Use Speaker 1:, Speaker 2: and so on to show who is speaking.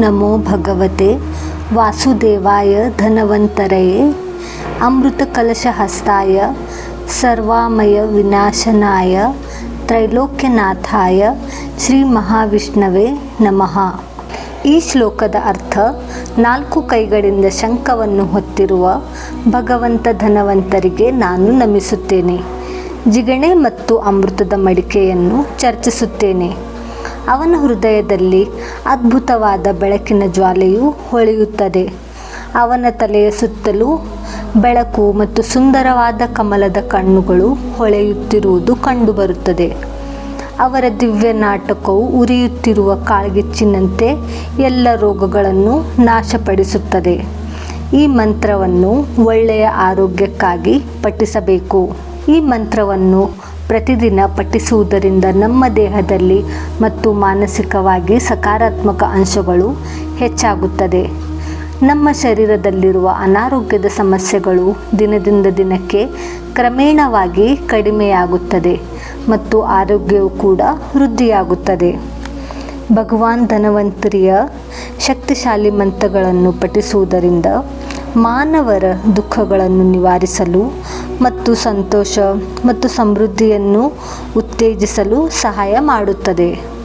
Speaker 1: ನಮೋ ಭಗವತೆ ವಾಸುದೇವಾಯ ಧನವಂತರಯೇ ಅಮೃತಕಲಶಹಸ್ತಾಯ ಸರ್ವಾಮಯ ವಿನಾಶನಾಯ. ತ್ರೈಲೋಕ್ಯನಾಥಾಯ ಶ್ರೀ ಮಹಾವಿಷ್ಣವೇ ನಮಃ. ಈ ಶ್ಲೋಕದ ಅರ್ಥ ನಾಲ್ಕು ಕೈಗಳಿಂದ ಶಂಖವನ್ನು ಹೊತ್ತಿರುವ ಭಗವಂತ ಧನವಂತರಿಗೆ ನಾನು ನಮಿಸುತ್ತೇನೆ. ಜಿಗಣೆ ಮತ್ತು ಅಮೃತದ ಮಡಿಕೆಯನ್ನು ಚರ್ಚಿಸುತ್ತೇನೆ. ಅವನ ಹೃದಯದಲ್ಲಿ ಅದ್ಭುತವಾದ ಬೆಳಕಿನ ಜ್ವಾಲೆಯು ಹೊಳೆಯುತ್ತದೆ. ಅವನ ತಲೆಯ ಸುತ್ತಲೂ ಬೆಳಕು ಮತ್ತು ಸುಂದರವಾದ ಕಮಲದ ಕಣ್ಣುಗಳು ಹೊಳೆಯುತ್ತಿರುವುದು ಕಂಡುಬರುತ್ತದೆ. ಅವರ ದಿವ್ಯ ನಾಟಕವು ಉರಿಯುತ್ತಿರುವ ಕಾಳ್ಗಿಚ್ಚಿನಂತೆ ಎಲ್ಲ ರೋಗಗಳನ್ನು ನಾಶಪಡಿಸುತ್ತದೆ. ಈ ಮಂತ್ರವನ್ನು ಒಳ್ಳೆಯ ಆರೋಗ್ಯಕ್ಕಾಗಿ ಪಠಿಸಬೇಕು. ಈ ಮಂತ್ರವನ್ನು ಪ್ರತಿದಿನ ಪಠಿಸುವುದರಿಂದ ನಮ್ಮ ದೇಹದಲ್ಲಿ ಮತ್ತು ಮಾನಸಿಕವಾಗಿ ಸಕಾರಾತ್ಮಕ ಅಂಶಗಳು ಹೆಚ್ಚಾಗುತ್ತದೆ. ನಮ್ಮ ಶರೀರದಲ್ಲಿರುವ ಅನಾರೋಗ್ಯದ ಸಮಸ್ಯೆಗಳು ದಿನದಿಂದ ದಿನಕ್ಕೆ ಕ್ರಮೇಣವಾಗಿ ಕಡಿಮೆಯಾಗುತ್ತದೆ ಮತ್ತು ಆರೋಗ್ಯವು ಕೂಡ ವೃದ್ಧಿಯಾಗುತ್ತದೆ. ಭಗವಾನ್ ಧನವಂತರಿಯ ಶಕ್ತಿಶಾಲಿ ಮಂತ್ರಗಳನ್ನು ಪಠಿಸುವುದರಿಂದ ಮಾನವರ ದುಃಖಗಳನ್ನು ನಿವಾರಿಸಲು ಮತ್ತು ಸಂತೋಷ ಮತ್ತು ಸಮೃದ್ಧಿಯನ್ನು ಉತ್ತೇಜಿಸಲು ಸಹಾಯ ಮಾಡುತ್ತದೆ.